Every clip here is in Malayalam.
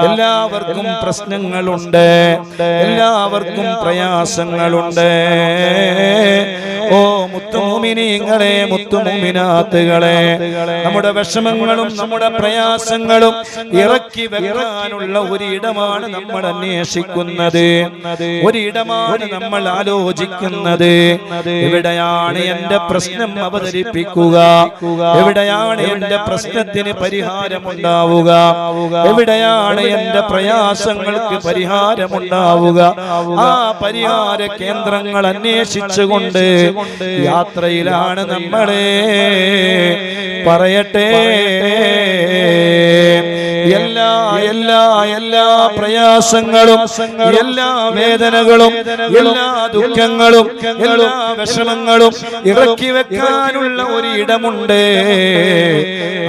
എല്ലാവർക്കും പ്രശ്നങ്ങളുണ്ട്. എല്ലാവർക്കും പ്രയാസങ്ങളുണ്ട്. ഓ മുത്തുമുമിനിങ്ങളെ മുത്തുമൂമിനാത്തുകളെ. നമ്മുടെ വിഷമങ്ങളും നമ്മുടെ പ്രയാസങ്ങളും ഇറക്കി വെക്കാനുള്ള ഒരിടമാണ് നമ്മൾ അന്വേഷിക്കുന്നത്. ഒരിടമാണ് നമ്മൾ ആലോചിക്കുന്നത്. എവിടെയാണ് എന്റെ പ്രശ്നം അവതരിപ്പിക്കുക? എവിടെയാണ് എന്റെ പ്രശ്നത്തിന് പരിഹാരം ഉണ്ടാവുക എവിടെയാണ് എന്റെ പ്രയാസങ്ങൾക്ക് പരിഹാരമുണ്ടാവുക? ആ പരിഹാര കേന്ദ്രങ്ങൾ അന്വേഷിച്ചുകൊണ്ട് യാത്രയിലാണ് നമ്മളെ. പറയട്ടെ. എല്ലാ എല്ലാ എല്ലാ പ്രയാസങ്ങളും എല്ലാ വേദനകളും എല്ലാ ദുഃഖങ്ങളും എല്ലാ വിഷമങ്ങളും ഇറക്കി വെക്കാനുള്ള ഒരു ഇടമുണ്ട്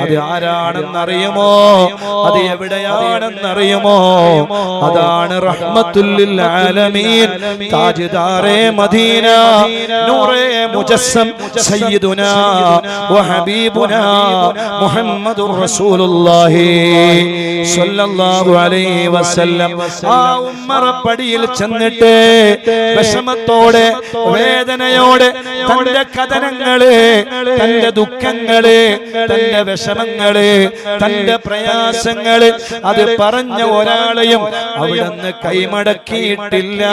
അത് ആരാണെന്നറിയുമോ? അത് എവിടെയാണെന്നറിയുമോ? അതാണ് റഹ്മത്തുല്ലിൽ ആലമീൻ. താജ്ദാറെ മദീന നൂറേ മുജസ്സം സയ്യിദുനാ വഹബീബുനാ മുഹമ്മദുർ റസൂലുള്ളാഹി. സ്വല്ലല്ലാഹു അലൈഹി വസല്ലം. ആ ഉമ്മറപ്പടിയിൽ ചെന്നിട്ട് വിഷമത്തോടെ വേദനയോടെ തന്റെ കഥനങ്ങൾ തന്റെ ദുഃഖങ്ങൾ തന്റെ വിഷമങ്ങൾ തന്റെ പ്രയാസങ്ങൾ അത് പറഞ്ഞ ഒരാളെയും അവിടുന്ന് കൈമടക്കിയിട്ടില്ല.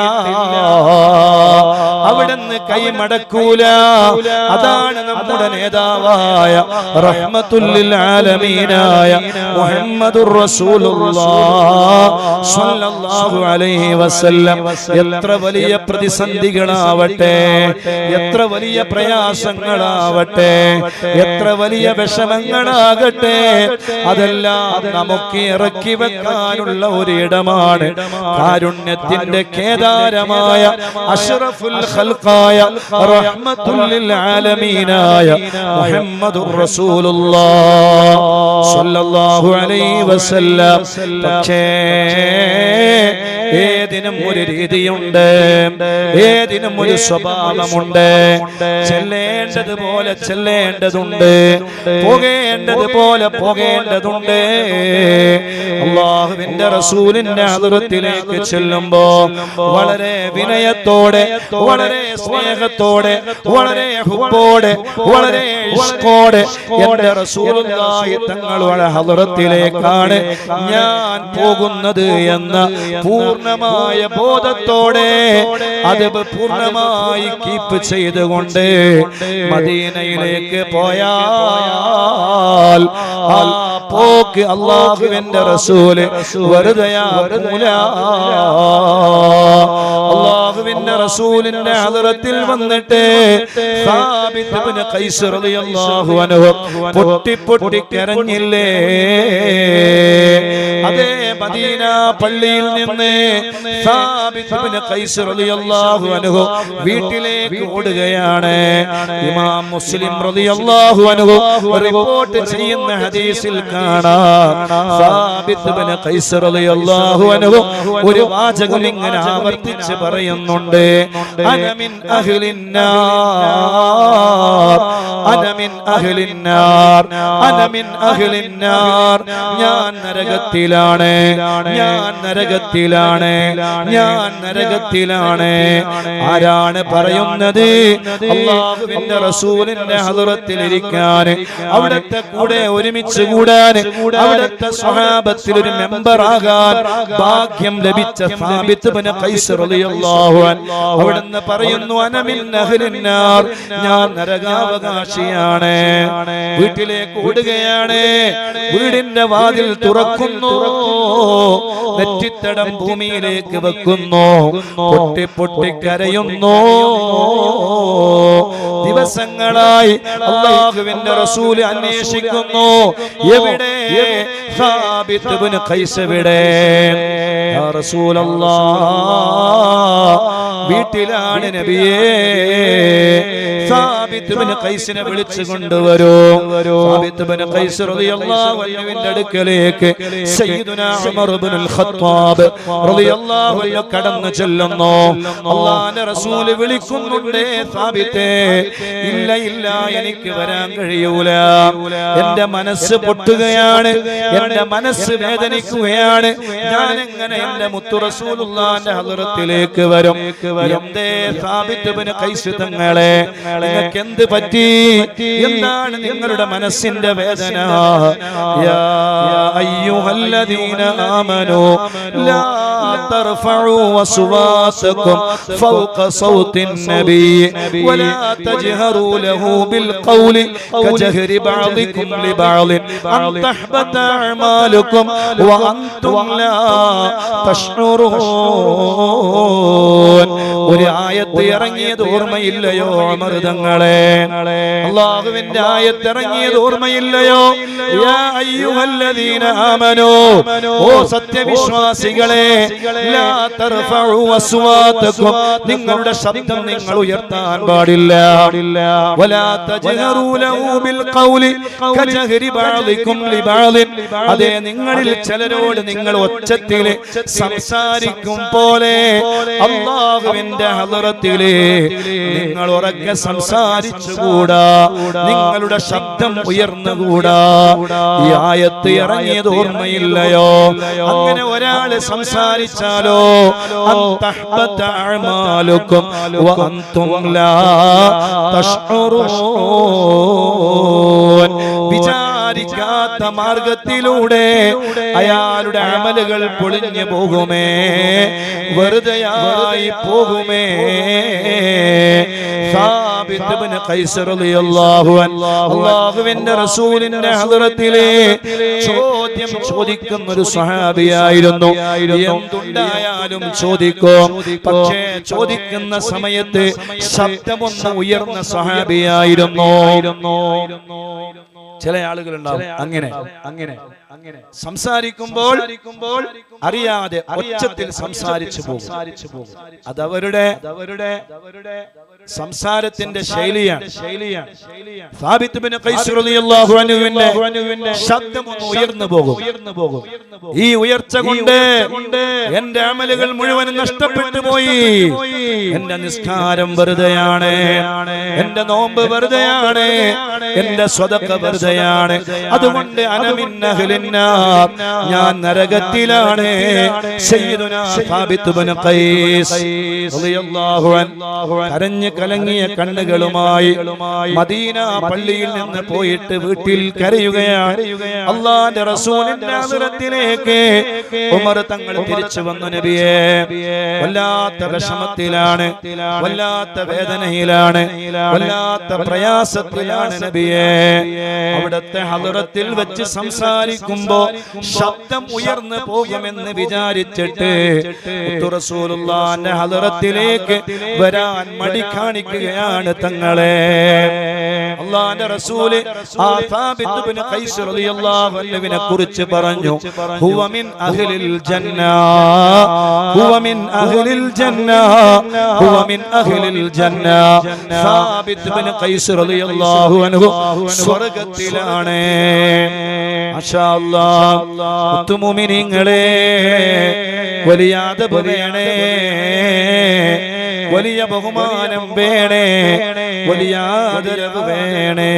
അവിടുന്ന് കൈമടക്കൂല. അതാണ് നമ്മുടെ നേതാവായ റഹ്മത്തുല്ലിൽ ആലമീനായ മുഹമ്മദുർ എത്ര വലിയ പ്രതിസന്ധികളാവട്ടെ എത്ര വലിയ പ്രയാസങ്ങളാവട്ടെ എത്ര വലിയ വിഷമങ്ങളാകട്ടെ അതെല്ലാം നമുക്ക് ഇറക്കി വെക്കാനുള്ള ഒരു ഇടമാണ് കാരുണ്യത്തിന്റെ കേദാരമായ അഷറഫുൽ ഖൽഖായ റഹ്മത്തുൽ ആലമീനായ മുഹമ്മദുർ റസൂലുള്ളാഹി സ്വല്ലല്ലാഹു അലൈഹി വസല്ലം. പക്ഷേ ഏതിനും ഒരു രീതിയുണ്ട്. ഏതിനും ഒരു സ്വഭാവമുണ്ട്. ചെല്ലേണ്ടതുപോലെ ചെല്ലേണ്ടതുണ്ട്. പോകേണ്ടതുപോലെ പോകേണ്ടതുണ്ട്. അള്ളാഹുവിന്റെ റസൂലിന്റെ അതിർത്തിലേക്ക് ചെല്ലുമ്പോ വളരെ വിനയത്തോടെ വളരെ സ്നേഹത്തോടെ വളരെ ഹുബോടെ വളരെ ഇഷ്കോടെ എന്റെ റസൂലുള്ളാഹി തങ്ങളുടെ ഹദറത്തിലേക്കാണ് ഞാൻ പോകുന്നത് എന്ന പൂർണമായ ബോധത്തോടെ അത് പൂർണമായി കീപ്പ് ചെയ്തുകൊണ്ട് മദീനയിലേക്ക് പോയാൽ പോക്ക് അള്ളാഹുവിന്റെ റസൂൽ അള്ളാഹുവിന്റെ റസൂലിന്റെ ഹദറത്തിൽ വന്നിട്ട് സാബിത്ത് ഇബ്നു ഖൈസ് റളിയല്ലാഹു അൻഹു പൊട്ടി പൊട്ടി കരഞ്ഞില്ലേ അതേ മദീന പള്ളിയിൽ നിന്ന് സാബിത് ഇബ്നു ഖൈസ് റളിയല്ലാഹു അൻഹു വീട്ടിലേക്ക് ഓടുകയാണ്. ഇമാം മുസ്ലിം റളിയല്ലാഹു അൻഹു റിപ്പോർട്ട് ചെയ്യുന്ന ഹദീസിൽ കാണാം. സാബിത് ഇബ്നു ഖൈസ് റളിയല്ലാഹു അൻഹു ഒരു വാചകം ഇങ്ങനെ ആവർത്തിച്ച് പറയുന്നുണ്ട്. അനമിൻ അഹ്ലിന്നാർ അനമിൻ അഹ്ലിന്നാർ അനമിൻ അഹ്ലിന്നാർ ഞാൻ നരകത്തിലാണ്. ഞാൻ നരകത്തിലാണ്. ഞാൻ നരകത്തിലാണ്. ആരാണ് പറയുന്നത്? അള്ളാഹുവിന്റെ റസൂലിന്റെ ഹദറത്തിൽ ഇരിക്കാൻ അവിടുത്തെ കൂടെ ഒരുമിച്ച് കൂടാൻ അവിടുത്തെ സ്വഹാബത്തിൽ ഒരു മെമ്പർ ആകാൻ ഭാഗ്യം ലഭിച്ച അവിടുന്ന് പറയുന്നു അനമിൻ അഹ്ലിന്നാർ ഞാൻ നരകാവകാശിയാണ്. വീട്ടിലേക്ക് ഓടുകയാണ് വീടിന്റെ വാതിൽ തുറക്കുന്നു. നെറ്റിത്തടം ഭൂമിയിലേക്ക് വെക്കുന്നു. പൊട്ടി പൊട്ടി കരയുന്നു. ദിവസങ്ങളായി അള്ളാഹുവിന്റെ റസൂൽ അന്വേഷിക്കുന്നു. എവിടെ? ഖൈസ് എവിടെ? റസൂലല്ലാഹ് വീട്ടിലാണ് നബിയേ. ഖൈസിനെ വിളിച്ചു കൊണ്ടുവരൂ. ഖൈസ് റളിയല്ലാഹു അൻഹുവിന്റെ അടുക്കലേക്ക് സയ്യിദുനാ ഉമർ ഇബ്നുൽ ഖത്താബ് റളിയല്ലാഹു അൻഹു കടന്നു ചെല്ലുന്നു. അല്ലാഹുവിന്റെ റസൂൽ വിളിക്കുന്നുണ്ടേ സാബിത്തേ. ഇല്ല ഇല്ല എനിക്ക് വരാൻ കഴിയൂല. എന്റെ മനസ്സ് പൊട്ടുകയാണ്. എന്റെ മനസ്സ് വേദനിക്കുകയാണ്. ഞാൻ എങ്ങനെ എന്റെ മുത്തു റസൂലുള്ളാന്റെ ഹദറത്തിലേക്ക് വരും? എന്തേ സാബിത്ത് ബിൻ ഖൈസ് തങ്ങളെ നിങ്ങൾക്ക് എന്ത് പറ്റി എന്താണ് നിങ്ങളുടെ മനസ്സിന്റെ വേദന യാ അയ്യുഹല്ലദീന ആമനൂ ലാ ترفعوا أصواتكم فوق صوت النبي ولا تجهروا له بالقول كجهر بعضكم لبعض أن تحبط أعمالكم وأنتم لا تشعرون ഒരു ആയത്ത് ഇറങ്ങിയത് ഓർമ്മയില്ലയോ അമൃതങ്ങളെ? അള്ളാഹുവിന്റെ ആയത്ത് ഇറങ്ങിയത് ഓർമ്മയില്ലയോ? ആമനൂ ഓ സത്യവിശ്വാസികളെ നിങ്ങളുടെ ശബ്ദം നിങ്ങൾ ഉയർത്താൻ പാടില്ല. അതെ നിങ്ങളിൽ ചിലരോട് നിങ്ങൾ ഒച്ചത്തിൽ സംസാരിക്കും പോലെ അള്ളാഹുവിന്റെ ഹദറത്തിലെ നിങ്ങൾ ഉറക്കെ സംസാരിച്ചുകൂടാ. നിങ്ങളുടെ ശബ്ദം ഉയർന്നുകൂടാ. ഈ ആയത്ത് ഇറങ്ങിയത് ഓർമ്മയില്ലയോ? അങ്ങനെ ഒരാൾ സംസാരിച്ചാലോ? അമാലുക്കും വഅൻതും ലാ തഷ്ഉറൂൻ. വിചാരിക്കാത്ത മാർഗത്തിലൂടെ അയാളുടെ അമലുകൾ പൊളിഞ്ഞു പോകുമേ. വെറുതെയായി പോകുമേ. അല്ലാഹുവിന്റെ റസൂലിന്റെ ഹദ്റത്തിലെ ചോദ്യം ചോദിക്കുന്ന ഒരു സഹാബിയായിരുന്നു. എന്തുണ്ടായാലും ചോദിക്കും? പക്ഷേ ചോദിക്കുന്ന സമയത്ത് ശബ്ദമൊന്ന് ഉയർന്ന സ്വഹാബിയായിരുന്നു ചില ആളുകൾ ഉണ്ടാവും അങ്ങനെ അങ്ങനെ അങ്ങനെ. സംസാരിക്കുമ്പോൾ അറിയാതെ ഒച്ചത്തിൽ സംസാരിച്ചു പോകും. അതവരുടെ അവരുടെ സംസാരത്തിന്റെ ശൈലിയാണ്. ശൈലിയാണ്. ശബ്ദം ഒന്ന് ഉയർന്നു പോകും. ഈ ഉയർച്ച കൊണ്ട് എന്റെ അമലുകൾ മുഴുവൻ നഷ്ടപ്പെട്ടു പോയി. എന്റെ നിസ്കാരം വെറുതെയാണ്. എന്റെ നോമ്പ് വെറുതെയാണ്. എന്റെ സ്വതക്ക വെറുതെയാണ്. അതുകൊണ്ട് അനമിന്നഹലിന്നാർ ഞാൻ നരകത്തിലാണ്. കരഞ്ഞ് കലങ്ങിയ കണ്ണുകളുമായി മദീന പള്ളിയിൽ നിന്ന് പോയിട്ട് വീട്ടിൽ കരയുകയാണ്. അള്ളാന്റെ റസൂലിന്റെ ആദരത്തിലേക്ക് ഉമർ തങ്ങൾ തിരിച്ചു വന്നു നബിയെ. വല്ലാത്ത വിഷമത്തിലാണ് വല്ലാത്ത വേദനയിലാണ് വല്ലാത്ത പ്രയാസത്തിലാണ് നബിയെ. അവിടത്തെ ഹദറത്തിൽ വെച്ച് സംസാരിക്കുമ്പോ ശബ്ദം ഉയർന്നു പോകുമെന്ന് വിചാരിച്ചിട്ട് റസൂലുള്ളാന്റെ ഹദറത്തിലേക്ക് വരാൻ മടി കാണിക്കുകയാണ് തങ്ങളെ. അള്ളാന്റെ റസൂൽ ആ സാബിത്ത് ഇബ്നു ഖൈസ് റളിയല്ലാഹു അൻഹുവിനെ കുറിച്ച് പറഞ്ഞു ഹുവ മിൻ അഹ്ലിൽ ജന്ന ഹുവ മിൻ അഹ്ലിൽ ജന്ന ഹുവ മിൻ അഹ്ലിൽ ജന്ന സാബിത്ത് ഇബ്നു ഖൈസ് റളിയല്ലാഹു അൻഹു സ്വർഗത്തിലാണ് മുത്തുമുമിനിങ്ങളെ വലിയ വേണേ വലിയ ബഹുമാനം വേണേ. വലിയ ആദരവ് വേണേ.